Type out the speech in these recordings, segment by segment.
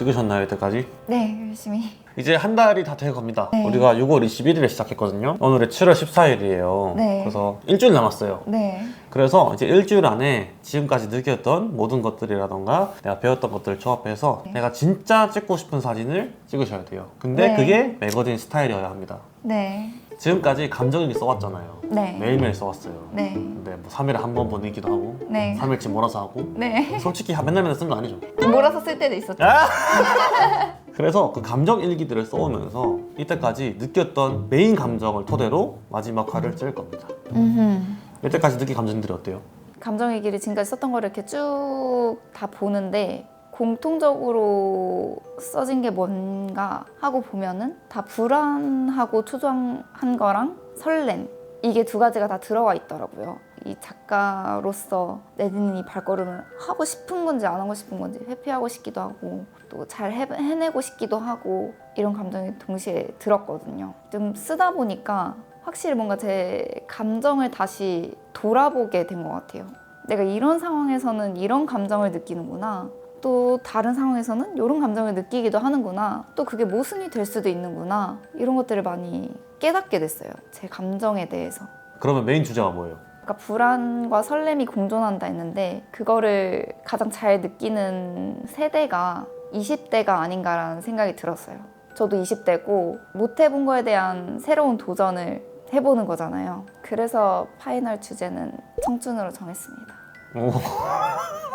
찍으셨나요 이때까지? 네, 열심히. 이제 한 달이 다 돼갑니다. 네. 우리가 6월 21일에 시작했거든요. 오늘이 7월 14일이에요. 네. 그래서 일주일 남았어요. 네. 그래서 이제 일주일 안에 지금까지 느꼈던 모든 것들이라던가 내가 배웠던 것들을 조합해서 네. 내가 진짜 찍고 싶은 사진을 찍으셔야 돼요. 근데 네. 그게 매거진 스타일이어야 합니다. 네. 지금까지 감정일기 써왔잖아요. 네. 매일매일 써왔어요. 네. 근데 뭐 3일에 한 번 보내기도 하고 네. 3일치 몰아서 하고 네. 솔직히 맨날 맨날 쓴거 아니죠. 몰아서 쓸 때도 있었죠. 아! 그래서 그 감정 일기들을 써오면서 이때까지 느꼈던 메인 감정을 토대로 마지막 화를 찍을 겁니다. 음흠. 이때까지 느낀 감정들이 어때요? 감정 얘기를 지금까지 썼던 거를 이렇게 쭉 다 보는데 공통적으로 써진 게 뭔가 하고 보면은 다 불안하고 초조한 거랑 설렘 이게 두 가지가 다 들어가 있더라고요. 이 작가로서 내딛는 이 발걸음을 하고 싶은 건지 안 하고 싶은 건지 회피하고 싶기도 하고 또 잘 해내고 싶기도 하고 이런 감정이 동시에 들었거든요. 좀 쓰다 보니까 확실히 뭔가 제 감정을 다시 돌아보게 된 것 같아요. 내가 이런 상황에서는 이런 감정을 느끼는구나. 또 다른 상황에서는 이런 감정을 느끼기도 하는구나. 또 그게 모순이 될 수도 있는구나. 이런 것들을 많이 깨닫게 됐어요. 제 감정에 대해서. 그러면 메인 주제가 뭐예요? 그러니까 불안과 설렘이 공존한다 했는데 그거를 가장 잘 느끼는 세대가 20대가 아닌가라는 생각이 들었어요. 저도 20대고 못 해본 거에 대한 새로운 도전을 해보는 거잖아요. 그래서 파이널 주제는 청춘으로 정했습니다.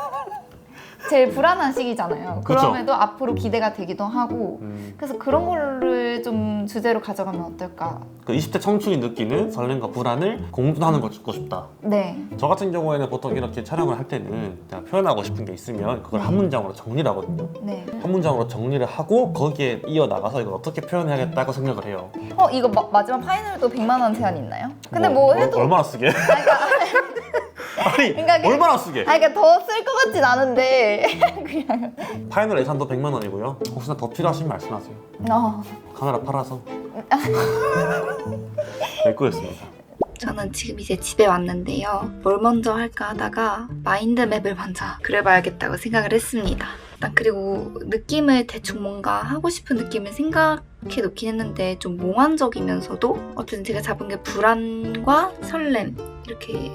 오, 제일 불안한 시기잖아요. 그쵸. 그럼에도 앞으로 기대가 되기도 하고 음, 그래서 그런 거를 좀 주제로 가져가면 어떨까? 그 20대 청춘이 느끼는 설렘과 불안을 공존하는 걸 찍고 싶다. 네, 저 같은 경우에는 보통 이렇게 촬영을 할 때는 내가 표현하고 싶은 게 있으면 그걸 한 문장으로 정리를 하거든요. 네. 한 문장으로 정리를 하고 거기에 이어 나가서 이걸 어떻게 표현해야겠다고 생각을 해요. 어 이거 마, 마지막 파이널도 100만 원 제한 있나요? 근데 뭐, 해도 얼마나 쓰게? 아니 그러니까 그- 얼마나 쓰게? 아 그러니까 더 쓸 것 같진 않은데 그냥 파이널 예산도 100만 원이고요. 혹시나 더 필요하시면 말씀하세요. 어. 카메라 팔아서. 될 거였습니다. 저는 지금 이제 집에 왔는데요. 뭘 먼저 할까 하다가 마인드맵을 먼저 그려봐야겠다고 생각을 했습니다. 일단 그리고 느낌을 대충 뭔가 하고 싶은 느낌을 생각해 놓긴 했는데 좀 몽환적이면서도 어쨌든 제가 잡은 게 불안과 설렘 이렇게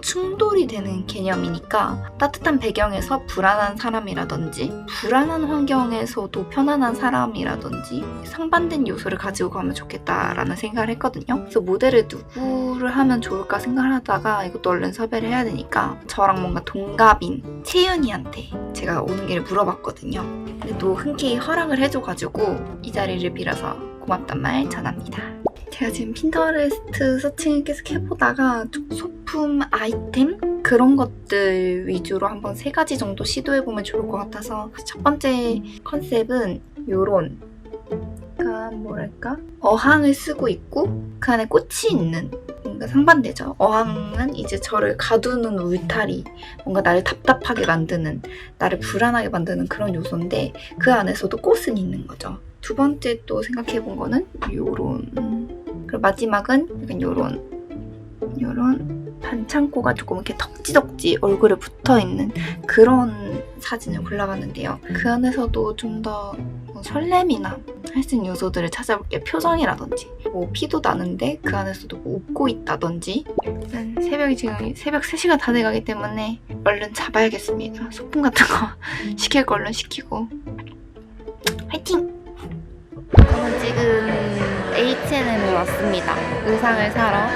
충돌이 되는 개념이니까 따뜻한 배경에서 불안한 사람이라든지 불안한 환경에서도 편안한 사람이라든지 상반된 요소를 가지고 가면 좋겠다라는 생각을 했거든요. 그래서 모델을 누구를 하면 좋을까 생각을 하다가 이것도 얼른 섭외를 해야 되니까 저랑 뭔가 동갑인 채윤이한테 제가 오는 길을 물어봤거든요. 근데 또 흔쾌히 허락을 해줘가지고 이 자리를 빌어서 고맙단 말 전합니다. 제가 지금 핀터레스트 서칭을 계속 해보다가 좀 소품 아이템 그런 것들 위주로 한번 세 가지 정도 시도해보면 좋을 것 같아서 첫 번째 컨셉은 요런 그러니까 뭐랄까 어항을 쓰고 있고 그 안에 꽃이 있는 뭔가 상반되죠. 어항은 이제 저를 가두는 울타리, 뭔가 나를 답답하게 만드는, 나를 불안하게 만드는 그런 요소인데 그 안에서도 꽃은 있는 거죠. 두 번째 또 생각해 본 거는 요런 그리고 마지막은 약간 요런 요런 반창고가 조금 이렇게 덕지덕지 얼굴에 붙어 있는 그런 사진을 골라봤는데요. 그 안에서도 좀 더 설렘이나 할 수 있는 요소들을 찾아볼게요. 표정이라든지 뭐 피도 나는데 그 안에서도 뭐 웃고 있다든지 일단 새벽이 지금 새벽 3시가 다 돼가기 때문에 얼른 잡아야겠습니다. 소품 같은 거 시킬 거 얼른 시키고 화이팅! H&M에 왔습니다. 의상을 사러.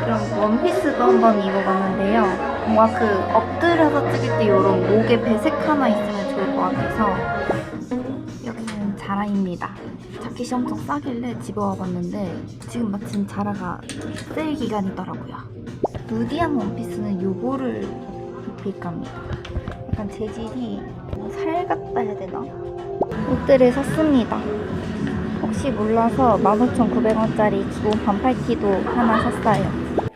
그럼 원피스도 한번 입어봤는데요. 뭔가 그 엎드려서 찍을 때 이런 목에 배색 하나 있으면 좋을 것 같아서 여기는 자라입니다. 자켓이 엄청 싸길래 집에 와봤는데 지금 마침 자라가 세일 기간이더라고요. 누디한 원피스는 요거를 입힐까 합니다. 약간 재질이 뭐살 같다 해야 되나? 옷들을 샀습니다. 혹시 몰라서 15,900원짜리 기본 반팔티도 하나 샀어요.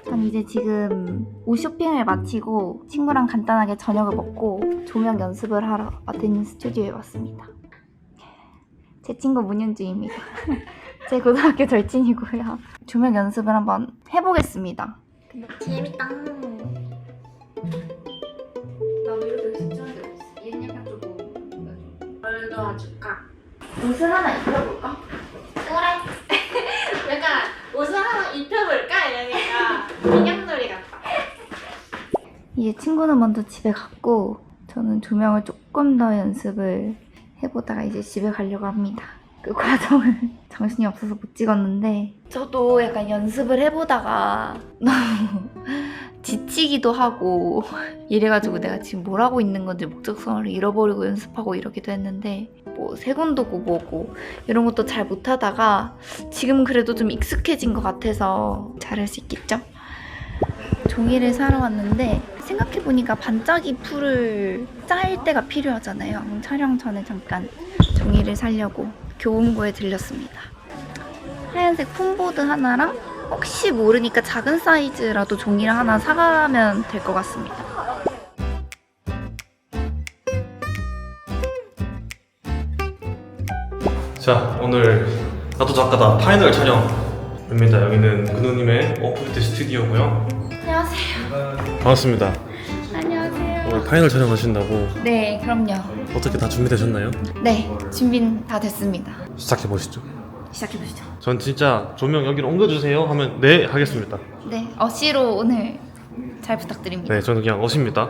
전 이제 지금 옷 쇼핑을 마치고 친구랑 간단하게 저녁을 먹고 조명 연습을 하러 아테닌 스튜디오에 왔습니다. 제 친구 문윤주입니다. 제 고등학교 절친이고요. 조명 연습을 한번 해보겠습니다. 재밌다. 나도 이렇게 찍는 게 없어. 얘는 약간 조금 도와줄까? 옷을 하나 입혀볼까? 그래. 약간 옷을 하나 입혀볼까 이러니까 인형놀이 같다. 이제 친구는 먼저 집에 갔고 저는 조명을 조금 더 연습을 해보다가 이제 집에 가려고 합니다. 그 과정을 정신이 없어서 못 찍었는데 저도 약간 연습을 해보다가 너무 지치기도 하고 이래가지고 내가 지금 뭘 하고 있는 건지 목적성을 잃어버리고 연습하고 이러기도 했는데 뭐 세곤도고 뭐고 이런 것도 잘 못하다가 지금 그래도 좀 익숙해진 것 같아서 잘할 수 있겠죠? 종이를 사러 왔는데 생각해보니까 반짝이 풀을 짤 때가 필요하잖아요. 촬영 전에 잠깐 종이를 사려고 교보문고에 들렸습니다. 하얀색 폼보드 하나랑 혹시 모르니까 작은 사이즈라도 종이를 하나 사가면 될 것 같습니다. 자 오늘 나도 작가다 파이널 촬영입니다. 여기는 근우님의 오프비트 스튜디오고요. 안녕하세요. 반갑습니다. 안녕하세요. 오늘 파이널 촬영하신다고 네, 그럼요. 어떻게 다 준비되셨나요? 네, 준비는 다 됐습니다. 시작해 보시죠. 시작해 보시죠. 전 진짜 조명 여기로 옮겨주세요 하면 네 하겠습니다. 네, 어시로 오늘 잘 부탁드립니다. 네 저는 그냥 어십니다.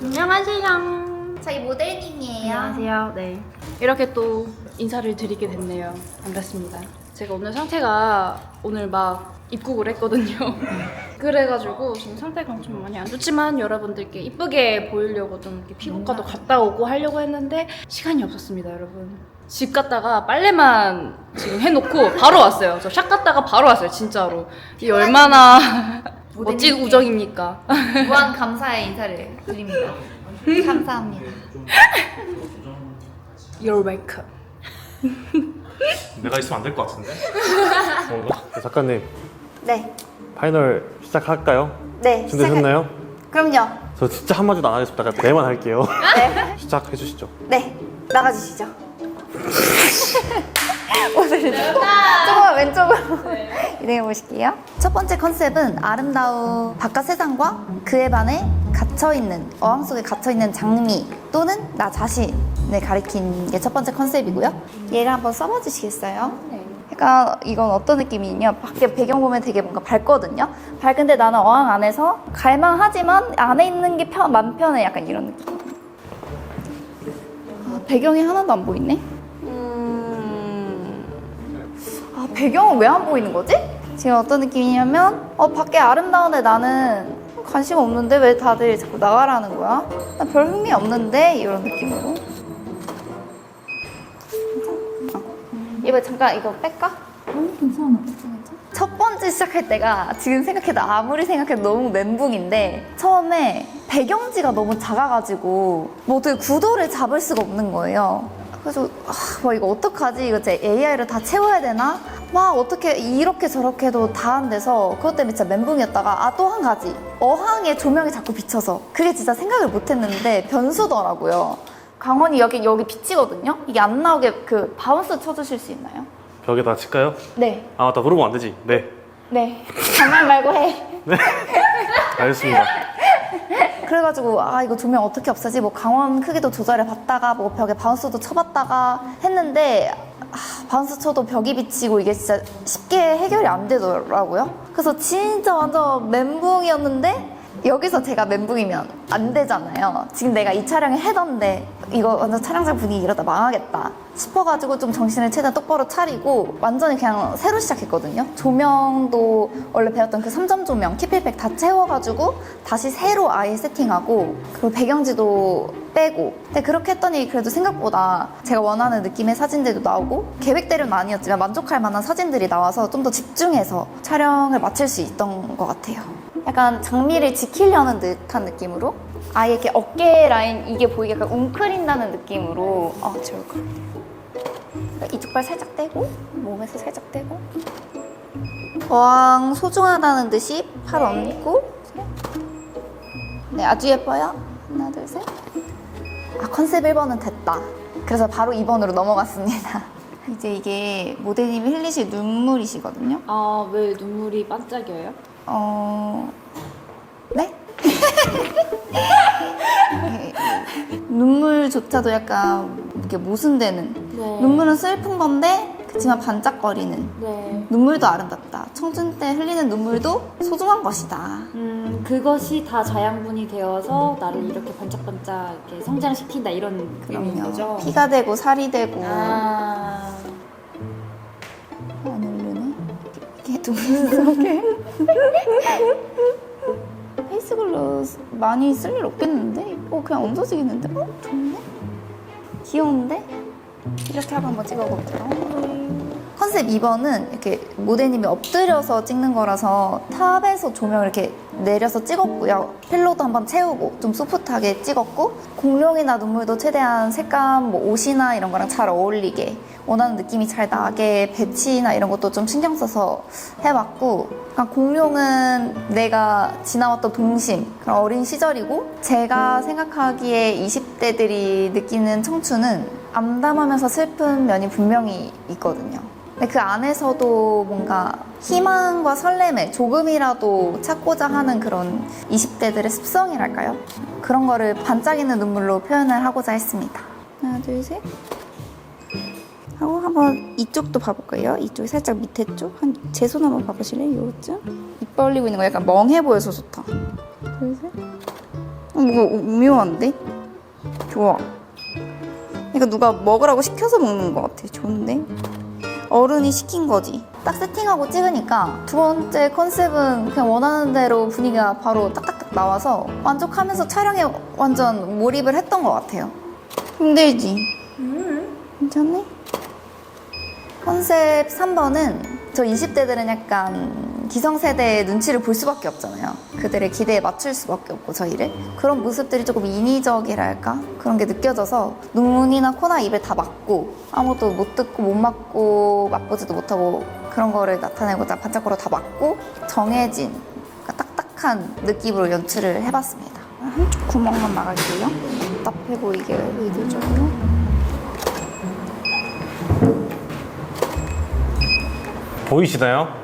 안녕하세요. 저희 모델님이에요. 안녕하세요. 네. 이렇게 또 인사를 드리게 됐네요. 반갑습니다. 제가 오늘 상태가 오늘 막 입국을 했거든요. 그래가지고 지금 상태가 좀 많이 안 좋지만 여러분들께 이쁘게 보이려고 좀 이렇게 피부과도 갔다 오고 하려고 했는데 시간이 없었습니다, 여러분. 집 갔다가 빨래만 지금 해놓고 바로 왔어요. 저 샵 갔다가 바로 왔어요, 진짜로. 이 얼마나 멋진. 우정입니까? 무한 감사의 인사를 드립니다. 감사합니다. You're welcome. 내가 있으면 안 될 것 같은데. 뭔가? 작가님 네, 파이널 시작할까요? 네. 준비되셨나요? 그럼요. 저 진짜 한마디도 안 하겠습니다. 그냥 대만 할게요. 네, 시작해 주시죠. 네. 나가주시죠. 오늘은 조금만 왼쪽으로 이동해 보실게요. 첫 번째 컨셉은 아름다운 바깥 세상과 그에 반해 갇혀 있는 어항 속에 갇혀 있는 장미 또는 나 자신을 가리킨 게 첫 번째 컨셉이고요. 얘를 한번 써봐 주시겠어요? 약간 이건 어떤 느낌이냐? 밖에 배경 보면 되게 뭔가 밝거든요. 밝은데 나는 어항 안에서 갈망하지만 안에 있는 게 편, 맘 편해. 약간 이런 느낌. 아, 배경이 하나도 안 보이네? 음... 아 배경은 왜 안 보이는 거지? 지금 어떤 느낌이냐면 어 밖에 아름다운데 나는 관심 없는데 왜 다들 자꾸 나가라는 거야? 난별 흥미 없는데 이런 느낌으로 괜찮아? 어. 이거 잠깐 이거 뺄까? 괜찮아 괜찮아 첫 번째 시작할 때가 지금 생각해도 아무리 생각해도 너무 멘붕인데 처음에 배경지가 너무 작아가지고 모두 구도를 잡을 수가 없는 거예요 그래서 아, 와 이거 어떡하지? 이거 제 AI로 다 채워야 되나? 막 어떻게 이렇게 저렇게도 다 안 돼서 그것 때문에 진짜 멘붕이었다가 아 또 한 가지 어항에 조명이 자꾸 비쳐서 그게 진짜 생각을 못했는데 변수더라고요. 강원이 여기 여기 비치거든요. 이게 안 나오게 그 바운스 쳐주실 수 있나요? 벽에다 칠까요? 네, 아 맞다 그러면 안 되지. 네. 네. 반말 말고 해. 알겠습니다. 그래가지고 아 이거 조명 어떻게 없애지? 뭐 강원 크기도 조절해 봤다가 뭐 벽에 바운스도 쳐봤다가 했는데 아, 바운스 쳐도 벽이 비치고 이게 진짜 쉽게 해결이 안 되더라고요. 그래서 진짜 완전 멘붕이었는데 여기서 제가 멘붕이면 안 되잖아요. 지금 내가 이 촬영을 해던데 이거 완전 촬영장 분위기 이러다 망하겠다 싶어가지고 좀 정신을 최대한 똑바로 차리고 완전히 그냥 새로 시작했거든요. 조명도 원래 배웠던 그 3점 조명, 키필백 다 채워가지고 다시 새로 아예 세팅하고 그리고 배경지도 빼고 근데 그렇게 했더니 그래도 생각보다 제가 원하는 느낌의 사진들도 나오고 계획대로는 아니었지만 만족할 만한 사진들이 나와서 좀 더 집중해서 촬영을 마칠 수 있던 것 같아요. 약간 장미를 지키려는 듯한 느낌으로? 아예 이렇게 어깨 라인 이게 보이게 약간 웅크린다는 느낌으로? 아 좋을 것 같아요. 이쪽 발 살짝 떼고 몸에서 살짝 떼고. 어항 소중하다는 듯이 팔 얹고. 네 아주 예뻐요. 하나 둘 셋. 아 컨셉 1번은 됐다. 그래서 바로 2번으로 넘어갔습니다. 이제 이게 모델님이 흘리실 눈물이시거든요. 아, 왜 눈물이 반짝여요? 어... 네? 눈물조차도 약간 이렇게 모순되는 네. 눈물은 슬픈 건데 그렇지만 반짝거리는 네. 눈물도 아름답다. 청춘 때 흘리는 눈물도 소중한 것이다. 음, 그것이 다 자양분이 되어서 나를 이렇게 반짝반짝 이렇게 성장시킨다 이런 의미인 그럼요. 거죠? 피가 되고 살이 되고 아, 눈물스럽게. 페이스글로 많이 쓸 일 없겠는데? 어 그냥 얹어지겠는데? 어 좋네. 귀여운데? 이렇게 하고 한번 찍어볼게요. 컨셉 2번은 이렇게 모델님이 엎드려서 찍는 거라서 탑에서 조명 이렇게 내려서 찍었고요. 필로도 한번 채우고 좀 소프트하게 찍었고 공룡이나 눈물도 최대한 색감, 뭐 옷이나 이런 거랑 잘 어울리게 원하는 느낌이 잘 나게 배치나 이런 것도 좀 신경 써서 해봤고 그러니까 공룡은 내가 지나왔던 동심, 그런 어린 시절이고 제가 생각하기에 20대들이 느끼는 청춘은 암담하면서 슬픈 면이 분명히 있거든요. 그 안에서도 뭔가 희망과 설렘을 조금이라도 찾고자 하는 그런 20대들의 습성이랄까요? 그런 거를 반짝이는 눈물로 표현을 하고자 했습니다. 하나, 둘, 셋. 하고 한번 이쪽도 봐볼까요? 이쪽 살짝 밑에 쪽? 한 제 손 한번 봐보실래요? 요쯤? 입 벌리고 있는 거 약간 멍해 보여서 좋다. 둘, 셋. 어, 뭔가 오묘한데? 좋아. 그러니까 누가 먹으라고 시켜서 먹는 것 같아. 좋은데? 어른이 시킨 거지. 딱 세팅하고 찍으니까 두 번째 컨셉은 그냥 원하는 대로 분위기가 바로 딱딱딱 나와서 만족하면서 촬영에 완전 몰입을 했던 것 같아요. 힘들지? 괜찮네? 컨셉 3번은 저 20대들은 약간 기성세대의 눈치를 볼 수밖에 없잖아요. 그들의 기대에 맞출 수밖에 없고 저희를. 그런 모습들이 조금 인위적이랄까? 그런 게 느껴져서 눈이나 코나 입에 다 막고 아무것도 못 듣고 못 맞고 맛보지도 못하고 그런 거를 나타내고자 반짝거려 다 막고 정해진 그러니까 딱딱한 느낌으로 연출을 해봤습니다. 한쪽 구멍만 막을게요. 답답해 보이게 의도적으로. 보이시나요?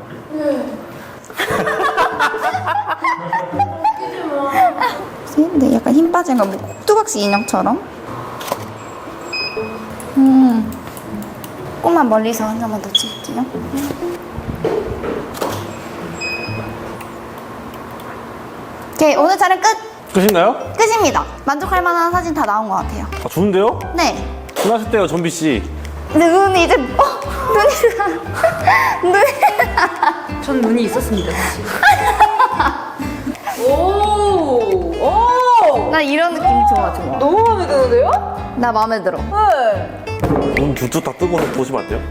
근데 약간 힘 빠진 거, 뭐, 뚜박씨 인형처럼. 음. 조금만 멀리서 한 장만 더 찍을게요. 오케이, 오늘 촬영 끝! 끝인가요? 끝입니다. 만족할 만한 사진 다 나온 것 같아요. 아, 좋은데요? 네. 끝나셨대요, 전비 씨. 근데 눈이 이제, 어, 눈이, 눈이. 전 눈이 있었습니다, 사실. 오, 오, 나 이런 느낌 좋아, 좋아. 너무 마음에 드는데요? 나 마음에 들어. 네. 눈 두쪽 다 뜨고 보시면 안 돼요?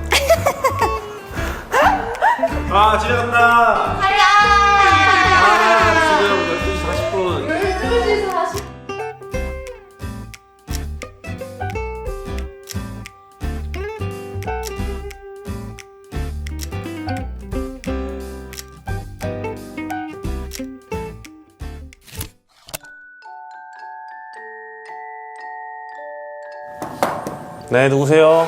아, 간다! 가자! 네, 누구세요?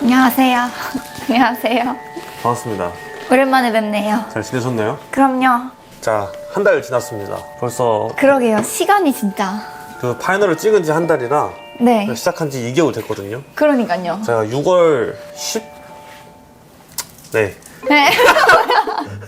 안녕하세요. 안녕하세요. 반갑습니다. 오랜만에 뵙네요. 잘 지내셨나요? 그럼요. 자, 한 달 지났습니다. 벌써 그러게요. 시간이 진짜. 그 파이널을 찍은 지 한 달이라 네. 시작한 지 2개월 됐거든요. 그러니까요. 제가 6월 10... 네. 네.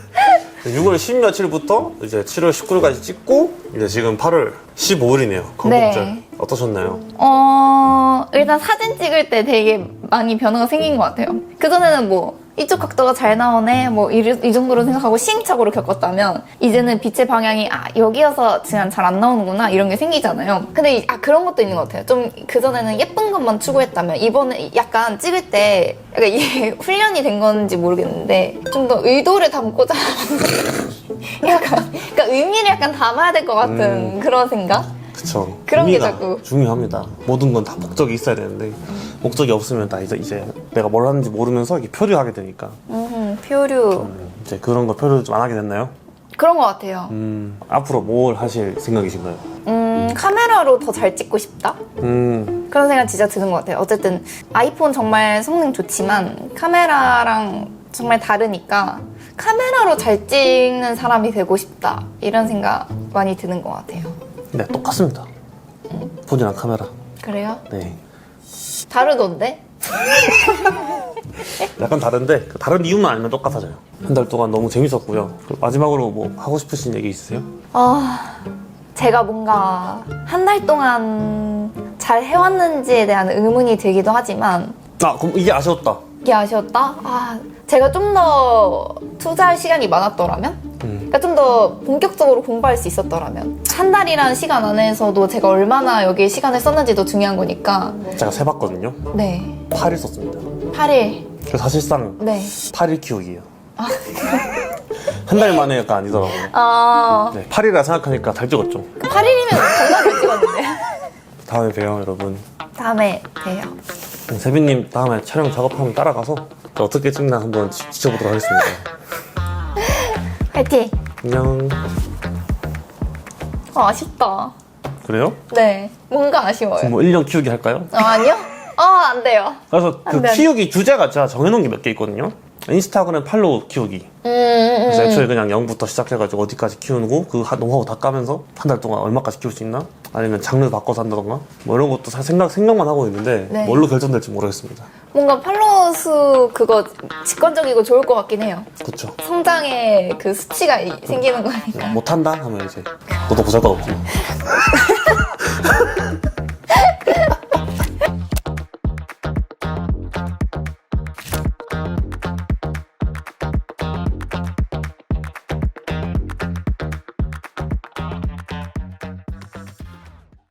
6월 10 며칠부터 이제 7월 19일까지 찍고 이제 지금 8월 15일이네요. 건복절. 네. 어떠셨나요? 어, 일단 사진 찍을 때 되게 많이 변화가 생긴 것 같아요. 그전에는 뭐, 이쪽 각도가 잘 나오네, 뭐, 이, 이 정도로 생각하고 시행착오를 겪었다면, 이제는 빛의 방향이, 아, 여기여서 지금 잘안 나오는구나, 이런 게 생기잖아요. 근데, 이- 아, 그런 것도 있는 것 같아요. 좀, 그전에는 예쁜 것만 추구했다면, 이번에 약간 찍을 때, 약간 이게 훈련이 된 건지 모르겠는데, 좀 더 의도를 담고자 약간, 그러니까 의미를 약간 담아야 될 것 같은 그런 생각? 그쵸. 그런 게 자꾸. 중요합니다. 모든 건 다 목적이 있어야 되는데, 목적이 없으면 다 이제, 이제 내가 뭘 하는지 모르면서 이게 표류하게 되니까, 음, 표류. 이제 그런 거 표류 좀 안 하게 됐나요? 그런 것 같아요. 음, 앞으로 뭘 하실 생각이신가요? 음, 카메라로 더 잘 찍고 싶다? 음, 그런 생각 진짜 드는 것 같아요. 어쨌든 아이폰 정말 성능 좋지만 카메라랑 정말 다르니까 카메라로 잘 찍는 사람이 되고 싶다 이런 생각 많이 드는 것 같아요. 네, 똑같습니다. 폰이랑 카메라. 그래요? 네. 다르던데? 약간 다른데 그 다른 이유만 알면 똑같아져요. 한 달 동안 너무 재밌었고요. 그리고 마지막으로 뭐 하고 싶으신 얘기 있으세요? 아, 제가 뭔가 한 달 동안 잘 해왔는지에 대한 의문이 들기도 하지만 아, 그럼 이게 아쉬웠다. 이게 아쉬웠다? 아, 제가 좀 더 투자할 시간이 많았더라면? 음. 그러니까 좀 더 본격적으로 공부할 수 있었더라면 한 달이라는 시간 안에서도 제가 얼마나 여기에 시간을 썼는지도 중요한 거니까 제가 세봤거든요. 네 8일 썼습니다. 8일 그 사실상 네 8일 키우기예요. 한 달 만에가 아니더라고요. 아, 네, 8일이라 생각하니까 잘 찍었죠. 8일이면 정말 잘 찍었는데 다음에 봬요, 여러분. 다음에 봬요 세빈님 다음에 촬영 작업하면 따라가서 저 어떻게 찍나 한번 지- 지켜보도록 하겠습니다. 화이팅! 안녕. 어, 아쉽다 그래요? 네 뭔가 아쉬워요 그럼 뭐 1년 키우기 할까요? 어, 아니요? 어, 안 돼요 그래서 그 안 돼, 안 돼. 키우기 주제가 제가 정해놓은 게 몇 개 있거든요. 인스타그램 팔로우 키우기. 음, 음, 그래서 음. 애초에 그냥 0부터 시작해가지고 어디까지 키우고 그 하- 노하우 다 까면서 한 달 동안 얼마까지 키울 수 있나? 아니면 장르 바꿔서 한다던가? 뭐 이런 것도 사- 생각, 생각만 하고 있는데 네. 뭘로 결정될지 모르겠습니다. 뭔가 팔로워 수 그거 직관적이고 좋을 것 같긴 해요. 그쵸. 성장의 그 수치가 이- 생기는 거니까. 못한다? 하면 이제 너도 보잘 것 없지.